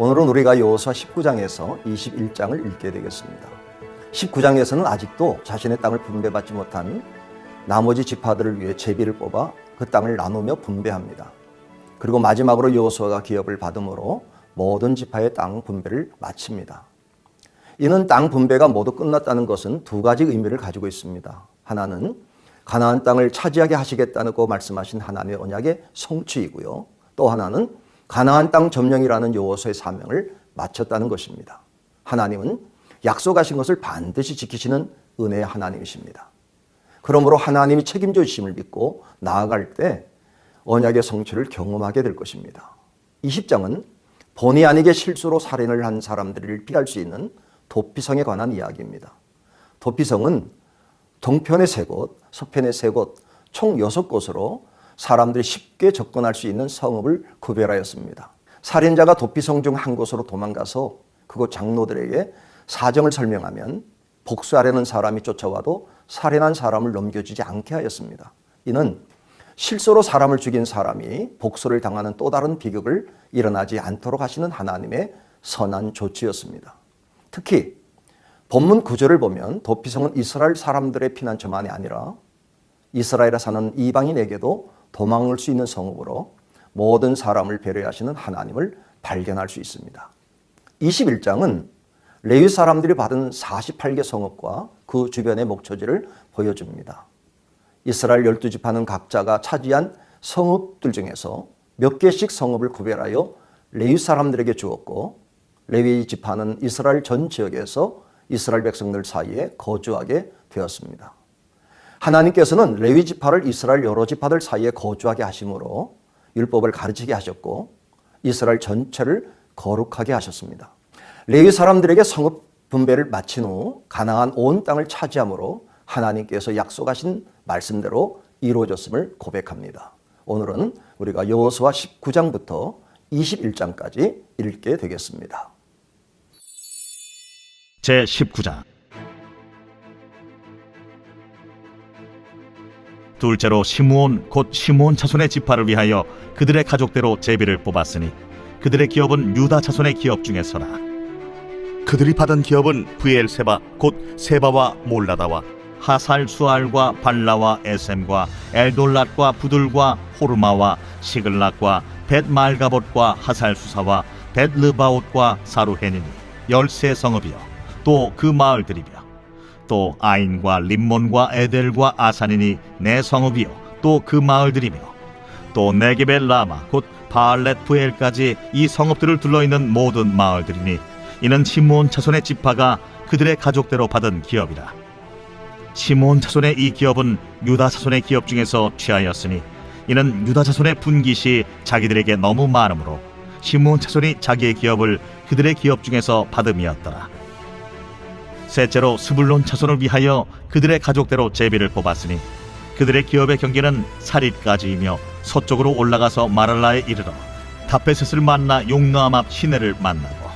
오늘은 우리가 여호수아 19장에서 21장을 읽게 되겠습니다. 19장에서는 아직도 자신의 땅을 분배받지 못한 나머지 지파들을 위해 제비를 뽑아 그 땅을 나누며 분배합니다. 그리고 마지막으로 여호수아가 기업을 받음으로 모든 지파의 땅 분배를 마칩니다. 이는 땅 분배가 모두 끝났다는 것은 두 가지 의미를 가지고 있습니다. 하나는 가나안 땅을 차지하게 하시겠다고 말씀하신 하나님의 언약의 성취이고요. 또 하나는 가나안 땅 점령이라는 여호수아의 사명을 마쳤다는 것입니다. 하나님은 약속하신 것을 반드시 지키시는 은혜의 하나님이십니다. 그러므로 하나님이 책임져 주심을 믿고 나아갈 때 언약의 성취를 경험하게 될 것입니다. 20장은 본의 아니게 실수로 살인을 한 사람들을 피할 수 있는 도피성에 관한 이야기입니다. 도피성은 동편의 세 곳, 서편의 세 곳, 총 여섯 곳으로 사람들이 쉽게 접근할 수 있는 성읍을 구별하였습니다. 살인자가 도피성 중 한 곳으로 도망가서 그곳 장로들에게 사정을 설명하면 복수하려는 사람이 쫓아와도 살인한 사람을 넘겨주지 않게 하였습니다. 이는 실수로 사람을 죽인 사람이 복수를 당하는 또 다른 비극을 일어나지 않도록 하시는 하나님의 선한 조치였습니다. 특히 본문 구절을 보면 도피성은 이스라엘 사람들의 피난처만이 아니라 이스라엘에 사는 이방인에게도 도망을 수 있는 성읍으로 모든 사람을 배려하시는 하나님을 발견할 수 있습니다. 21장은 레위 사람들이 받은 48개 성읍과 그 주변의 목초지를 보여줍니다. 이스라엘 열두 지파는 각자가 차지한 성읍들 중에서 몇 개씩 성읍을 구별하여 레위 사람들에게 주었고 레위 지파는 이스라엘 전 지역에서 이스라엘 백성들 사이에 거주하게 되었습니다. 하나님께서는 레위 지파를 이스라엘 여러 지파들 사이에 거주하게 하심으로 율법을 가르치게 하셨고 이스라엘 전체를 거룩하게 하셨습니다. 레위 사람들에게 성읍 분배를 마친 후 가나안 온 땅을 차지함으로 하나님께서 약속하신 말씀대로 이루어졌음을 고백합니다. 오늘은 우리가 여호수아 19장부터 21장까지 읽게 되겠습니다. 제 19장 둘째로 시므온 곧 시므온 자손의 지파를 위하여 그들의 가족대로 제비를 뽑았으니 그들의 기업은 유다 자손의 기업 중에서라 그들이 받은 기업은 브엘세바 곧 세바와 몰라다와 하살 수알과 발라와 에셈과 엘돌랏과 부들과 호르마와 시글락과 벳말가봇과 하살 수사와 벳르바옷과 사루헤니니 열세 성읍이요 또 그 마을들이며 또 아인과 림몬과 에델과 아산이니 네 성읍이요 또 그 마을들이며 또 네게벨 라마 곧 바알렛 부엘까지 이 성읍들을 둘러 있는 모든 마을들이니 이는 시므온 자손의 지파가 그들의 가족대로 받은 기업이라 시므온 자손의 이 기업은 유다 자손의 기업 중에서 취하였으니 이는 유다 자손의 분깃이 자기들에게 너무 많으므로 시므온 자손이 자기의 기업을 그들의 기업 중에서 받음이었더라. 셋째로 스불론 자손을 위하여 그들의 가족대로 제비를 뽑았으니 그들의 기업의 경계는 사릿까지이며 서쪽으로 올라가서 마랄라에 이르러 다페셋을 만나 용나암 앞 시내를 만나고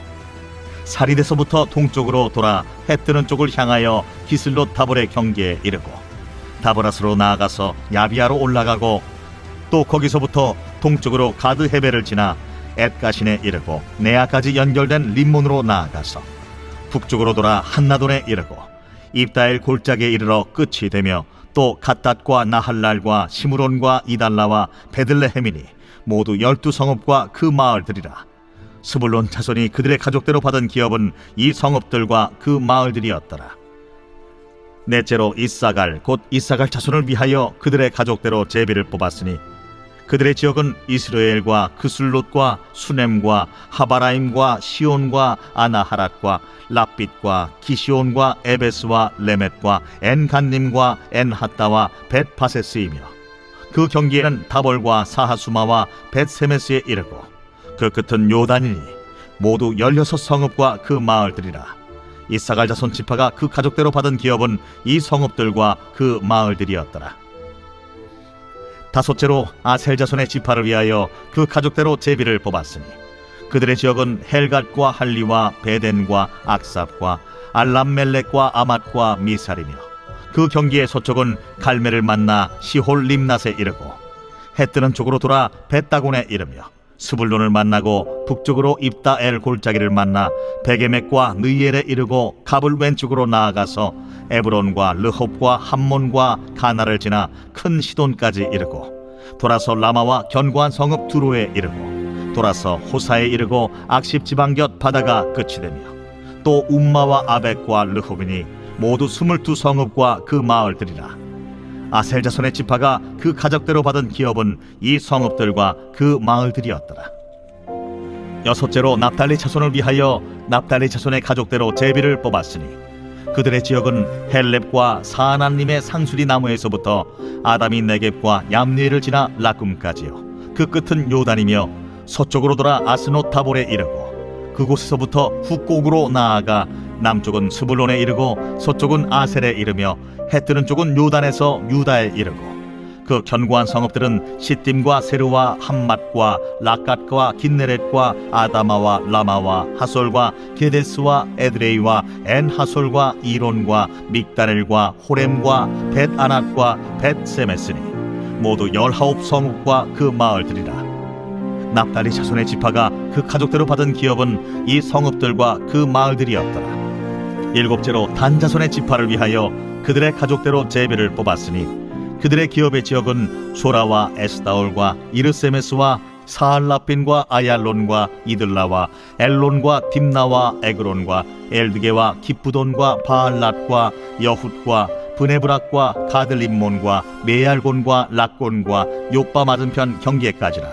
사릿에서부터 동쪽으로 돌아 해 뜨는 쪽을 향하여 기슬롯 다볼의 경계에 이르고 다보라스로 나아가서 야비아로 올라가고 또 거기서부터 동쪽으로 가드 헤베를 지나 엣가신에 이르고 네아까지 연결된 림몬으로 나아가서 북쪽으로 돌아 한나돈에 이르고 입다엘 골짜기에 이르러 끝이 되며 또 갓닷과 나할랄과 시므론과 이달라와 베들레헴이니 모두 열두 성읍과 그 마을들이라. 스불론 자손이 그들의 가족대로 받은 기업은 이 성읍들과 그 마을들이었더라. 넷째로 이사갈 곧 이사갈 자손을 위하여 그들의 가족대로 제비를 뽑았으니 그들의 지역은 이스라엘과 그슬롯과 수넴과 하바라임과 시온과 아나하랏과 랍빛과 기시온과 에베스와 레멧과 엔간님과 엔하따와 벳파세스이며 그 경기에는 다볼과 사하수마와 벳세메스에 이르고 그 끝은 요단이니 모두 열여섯 성읍과 그 마을들이라. 이사갈 자손 지파가 그 가족대로 받은 기업은 이 성읍들과 그 마을들이었더라 다섯째로 아셀 자손의 지파를 위하여 그 가족대로 제비를 뽑았으니 그들의 지역은 헬갓과 할리와 베덴과 악삽과 알람멜렉과 아맛과 미살이며 그 경기의 서쪽은 갈멜을 만나 시홀 림낫에 이르고 해 뜨는 쪽으로 돌아 벳다곤에 이르며 스불론을 만나고 북쪽으로 입다엘 골짜기를 만나 베게맥과 느이엘에 이르고 갑을 왼쪽으로 나아가서 에브론과 르홉과 함몬과 가나를 지나 큰 시돈까지 이르고 돌아서 라마와 견고한 성읍 두로에 이르고 돌아서 호사에 이르고 악십 지방 곁 바다가 끝이 되며 또 움마와 아벡과 르홉이니 모두 스물두 성읍과 그 마을들이라 아셀 자손의 지파가 그 가족대로 받은 기업은 이 성읍들과 그 마을들이었더라. 여섯째로 납달리 자손을 위하여 납달리 자손의 가족대로 제비를 뽑았으니 그들의 지역은 헬렙과 사하나님의 상수리 나무에서부터 아담이 네겝과 얌리를 지나 라꿈까지요. 그 끝은 요단이며 서쪽으로 돌아 아스노 타볼에 이르고 그곳에서부터 훅곡으로 나아가 남쪽은 스불론에 이르고 서쪽은 아셀에 이르며 해 뜨는 쪽은 요단에서 유다에 이르고 그 견고한 성읍들은 시딤과 세르와 함맛과 라갓과 긴네렛과 아다마와 라마와 하솔과 게데스와 에드레이와 엔하솔과 이론과 믹다렐과 호렘과 벳아낫과 벳세메스니 모두 열아홉 성읍과 그 마을들이라. 납달리 자손의 지파가 그 가족대로 받은 기업은 이 성읍들과 그 마을들이었더라 일곱째로 단 자손의 지파를 위하여 그들의 가족대로 제비를 뽑았으니 그들의 기업의 지역은 소라와 에스다올과 이르세메스와 사알라핀과 아얄론과 이들라와 엘론과 딥나와 에그론과 엘드게와 기쁘돈과 바알랏과 여훗과 브네브락과 가들림몬과 메알곤과 락곤과 요빠 맞은편 경계까지라.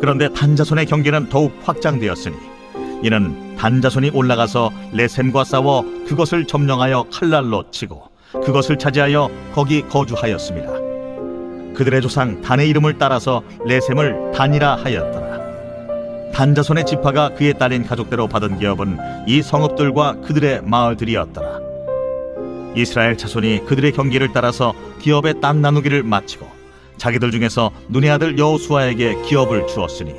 그런데 단자손의 경계는 더욱 확장되었으니 이는 단자손이 올라가서 레셈과 싸워 그것을 점령하여 칼날로 치고 그것을 차지하여 거기 거주하였습니다. 그들의 조상 단의 이름을 따라서 레셈을 단이라 하였더라. 단자손의 지파가 그에 딸린 가족대로 받은 기업은 이 성읍들과 그들의 마을들이었더라. 이스라엘 자손이 그들의 경기를 따라서 기업의 땅 나누기를 마치고 자기들 중에서 눈의 아들 여호수아에게 기업을 주었으니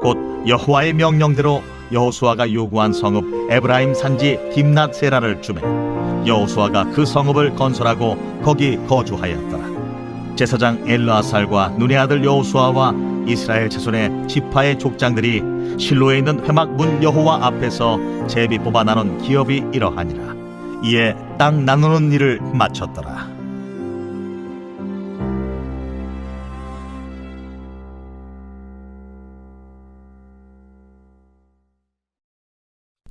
곧 여호와의 명령대로 여호수아가 요구한 성읍 에브라임 산지 딥낫 세라를 주매 여호수아가 그 성읍을 건설하고 거기 거주하였더라. 제사장 엘르아살과 눈의 아들 여호수아와 이스라엘 자손의 지파의 족장들이 실로에 있는 회막 문 여호와 앞에서 제비 뽑아 나눈 기업이 이러하니라. 이에 땅 나누는 일을 마쳤더라.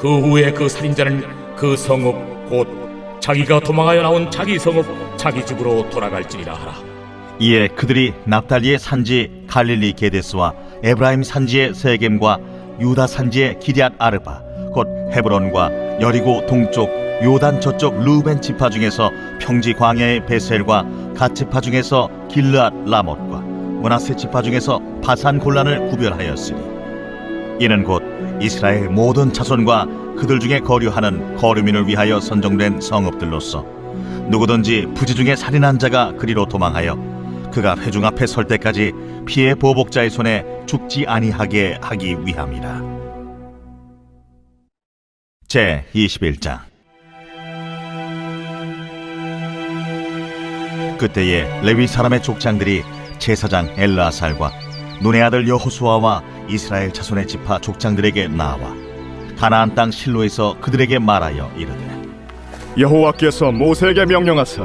그 후에 그 살인자는 그 성읍 곧 자기가 도망하여 나온 자기 성읍 자기 집으로 돌아갈지니라 하라. 이에 그들이 납달리의 산지 갈릴리 게데스와 에브라임 산지의 세겜과 유다 산지의 기리앗 아르바 곧 헤브론과 여리고 동쪽 요단 저쪽 루벤 지파 중에서 평지 광야의 베셀과 갓 지파 중에서 길르앗 라못과 문하세 지파 중에서 바산 골란을 구별하였으니 이는 곧 이스라엘 모든 자손과 그들 중에 거류하는 거류민을 위하여 선정된 성읍들로서 누구든지 부지 중에 살인한 자가 그리로 도망하여 그가 회중 앞에 설 때까지 피해 보복자의 손에 죽지 아니하게 하기 위함이라. 제 21장 그때에 레위 사람의 족장들이 제사장 엘라살과 눈의 아들 여호수아와 이스라엘 자손의 지파 족장들에게 나와 가나안 땅 실로에서 그들에게 말하여 이르되 여호와께서 모세에게 명령하사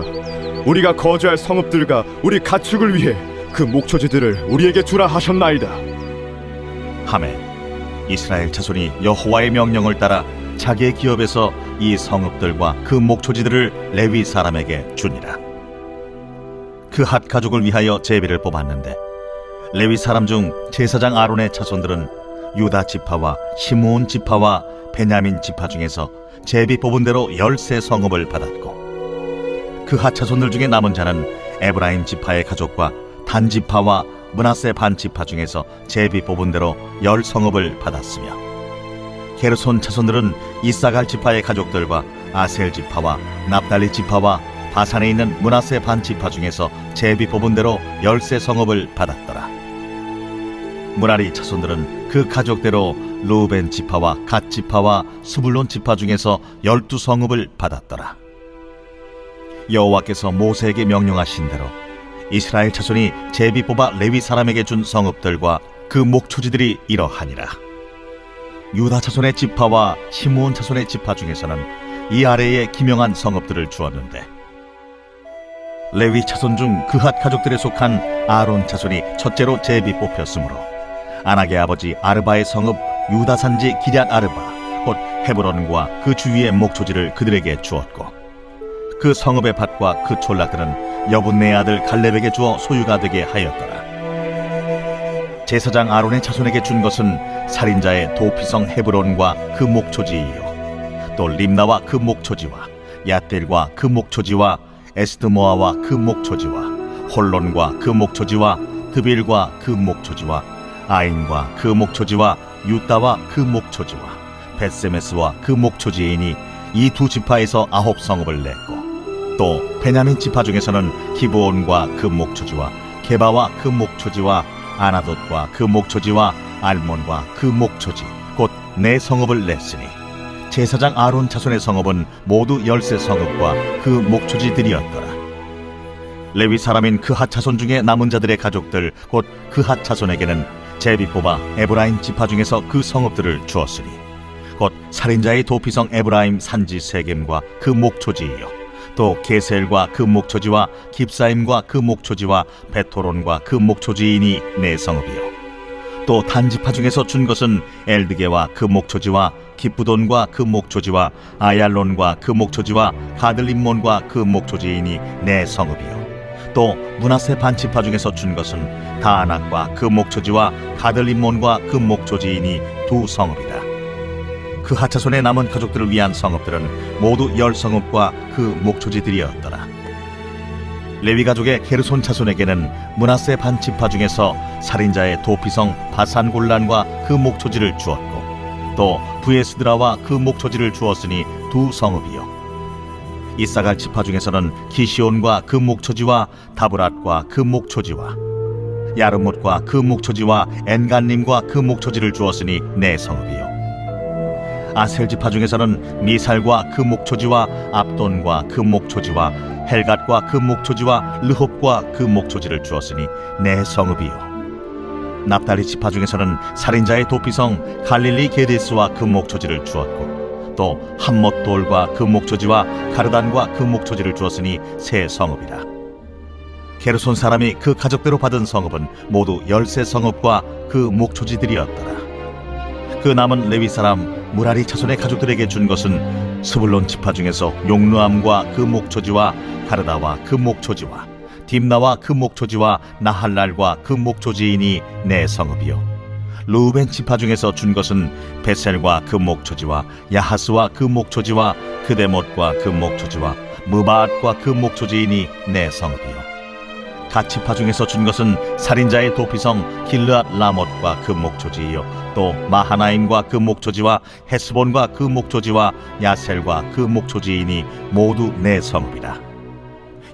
우리가 거주할 성읍들과 우리 가축을 위해 그 목초지들을 우리에게 주라 하셨나이다. 하매 이스라엘 자손이 여호와의 명령을 따라 자기의 기업에서 이 성읍들과 그 목초지들을 레위 사람에게 주니라. 그 핫 가족을 위하여 제비를 뽑았는데 레위 사람 중 제사장 아론의 자손들은 유다 지파와 시므온 지파와 베냐민 지파 중에서 제비 뽑은 대로 열세 성읍을 받았고 그핫 자손들 중에 남은 자는 에브라임 지파의 가족과 단 지파와 문하세 반 지파 중에서 제비 뽑은 대로 열 성읍을 받았으며 게르손 자손들은 이사갈 지파의 가족들과 아셀 지파와 납달리 지파와 바산에 있는 문하세 반 지파 중에서 제비 뽑은 대로 열세 성읍을 받았더라. 무라리 자손들은 그 가족대로 루벤 지파와 갓 지파와 스불론 지파 중에서 열두 성읍을 받았더라. 여호와께서 모세에게 명령하신 대로 이스라엘 자손이 제비 뽑아 레위 사람에게 준 성읍들과 그 목초지들이 이러하니라. 유다 자손의 지파와 시므온 자손의 지파 중에서는 이 아래에 기명한 성읍들을 주었는데 레위 자손 중 그핫 가족들에 속한 아론 자손이 첫째로 제비 뽑혔으므로 아낙의 아버지 아르바의 성읍 유다 산지 기럇 아르바 곧 헤브론과 그 주위의 목초지를 그들에게 주었고 그 성읍의 밭과 그 촌락들은 여분네 아들 갈렙에게 주어 소유가 되게 하였더라. 제사장 아론의 자손에게 준 것은 살인자의 도피성 헤브론과 그 목초지이요 또 림나와 그 목초지와 야델과 그 목초지와 에스드모아와 그 목초지와 홀론과 그 목초지와 드빌과 그 목초지와 아인과 그 목초지와 유다와 그 목초지와 베세메스와 그 목초지이니 이두 지파에서 아홉 성읍을 냈고 또 베냐민 지파 중에서는 기브온과 그 목초지와 게바와 그 목초지와 아나돗과 그 목초지와 알몬과 그 목초지 곧 네 성읍을 냈으니 제사장 아론 자손의 성읍은 모두 열세 성읍과 그 목초지들이었더라. 레위 사람인 그핫 자손 중에 남은 자들의 가족들 곧 그핫 자손에게는 제비 뽑아 에브라임 지파 중에서 그 성읍들을 주었으니 곧 살인자의 도피성 에브라임 산지 세겜과 그 목초지이요. 또 게셀과 그 목초지와 깁사임과 그 목초지와 베토론과 그 목초지이니 네 성읍이요. 또 단지파 중에서 준 것은 엘드게와 그 목초지와 기쁘돈과 그 목초지와 아얄론과 그 목초지와 가들림몬과 그 목초지이니 네 성읍이요 또 문하세 반지파 중에서 준 것은 다안악과 그 목초지와 가들림몬과 그 목초지이니 두 성읍이다. 그 하차손의 남은 가족들을 위한 성읍들은 모두 열 성읍과 그 목초지들이었더라. 레위 가족의 게르손 자손에게는 문하세 반 지파 중에서 살인자의 도피성 바산 골란과 그 목초지를 주었고 또 부에스드라와 그 목초지를 주었으니 두 성읍이요 이사갈 지파 중에서는 기시온과 그 목초지와 다브랏과 그 목초지와 야르못과 그 목초지와 엔간님과 그 목초지를 주었으니 네 성읍이요. 아셀 지파 중에서는 미살과 그 목초지와 압돈과 그 목초지와 헬갓과 그 목초지와 르홉과 그 목초지를 주었으니 네 성읍이요. 납달리 지파 중에서는 살인자의 도피성 갈릴리 게데스와 그 목초지를 주었고 또 함못돌과 그 목초지와 가르단과 그 목초지를 주었으니 세 성읍이라. 게르손 사람이 그 가족대로 받은 성읍은 모두 열세 성읍과 그 목초지들이었더라. 그 남은 레위 사람 무라리 자손의 가족들에게 준 것은 스불론 지파 중에서 용루암과 그 목초지와 가르다와 그 목초지와 딥나와 그 목초지와 나할랄과 그 목초지이니 네 성읍이요 루벤 지파 중에서 준 것은 베셀과 그 목초지와 야하스와 그 목초지와 그데못과 그 목초지와 무바앗과 그 목초지이니 네 성읍이요. 가치파 중에서 준 것은 살인자의 도피성 길르앗 라못과 그 목초지이요. 또 마하나임과 그 목초지와 헤스본과 그 목초지와 야셀과 그 목초지이니 모두 네 성읍이라.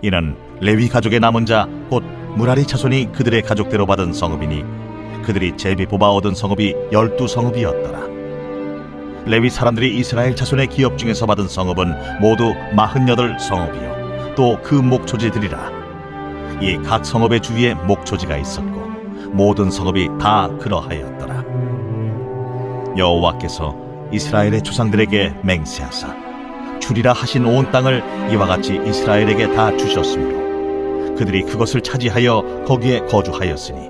이는 레위 가족의 남은 자 곧 무라리 자손이 그들의 가족대로 받은 성읍이니 그들이 제비 뽑아 얻은 성읍이 열두 성읍이었더라. 레위 사람들이 이스라엘 자손의 기업 중에서 받은 성읍은 모두 마흔여덟 성읍이요. 또 그 목초지들이라. 이 각 성읍의 주위에 목초지가 있었고 모든 성읍이 다 그러하였더라. 여호와께서 이스라엘의 조상들에게 맹세하사 주리라 하신 온 땅을 이와 같이 이스라엘에게 다 주셨으므로 그들이 그것을 차지하여 거기에 거주하였으니